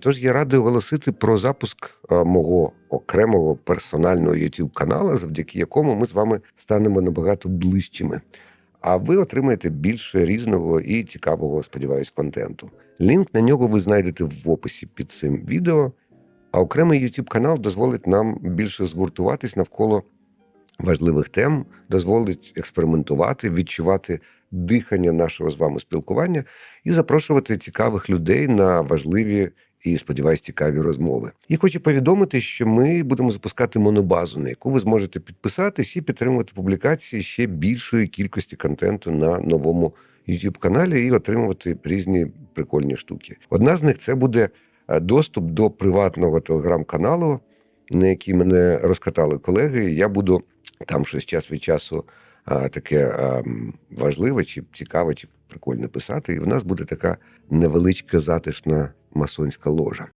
Тож я радий оголосити про запуск е, мого окремого персонального youtube каналу, завдяки якому ми з вами станемо набагато ближчими. А ви отримаєте більше різного і цікавого, сподіваюсь, контенту. Лінк на нього ви знайдете в описі під цим відео. А окремий youtube канал дозволить нам більше згуртуватись навколо важливих тем, дозволить експериментувати, відчувати дихання нашого з вами спілкування і запрошувати цікавих людей на важливі і, сподіваюсь, цікаві розмови. І хочу повідомити, що ми будемо запускати монобазу, на яку ви зможете підписатись і підтримувати публікації ще більшої кількості контенту на новому youtube каналі і отримувати різні прикольні штуки. Одна з них це буде е, доступ до приватного телеграм-каналу, на який мене розкатали колеги. Я буду там щось час від часу таке важливе, чи цікаве, чи прикольне писати. І в нас буде така невеличка затишна масонська ложа.